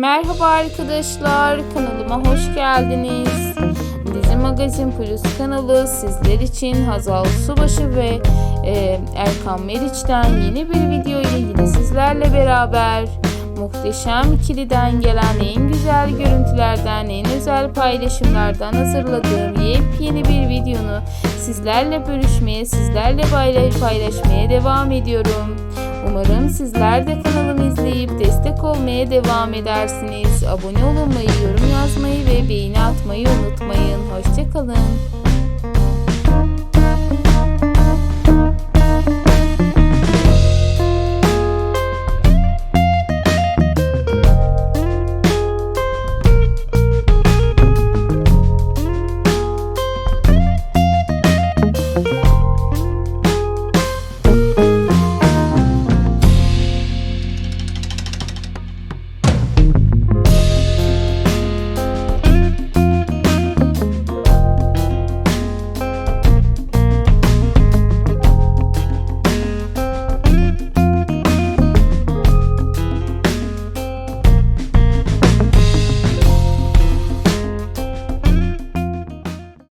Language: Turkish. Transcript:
Merhaba arkadaşlar, kanalıma hoş geldiniz. Dizi Magazin Plus kanalı sizler için Hazal Subaşı ve e, Erkan Meriç'ten yeni bir video ile yine sizlerle beraber muhteşem ikiliden gelen en güzel görüntülerden, en özel paylaşımlardan hazırladığım yepyeni bir videonu sizlerle bölüşmeye, sizlerle paylaş- paylaşmaya devam ediyorum. Umarım sizler de kanalımı izleyip destek olmaya devam edersiniz. Abone olmayı, yorum yazmayı ve beğeni atmayı unutmayın. Hoşçakalın.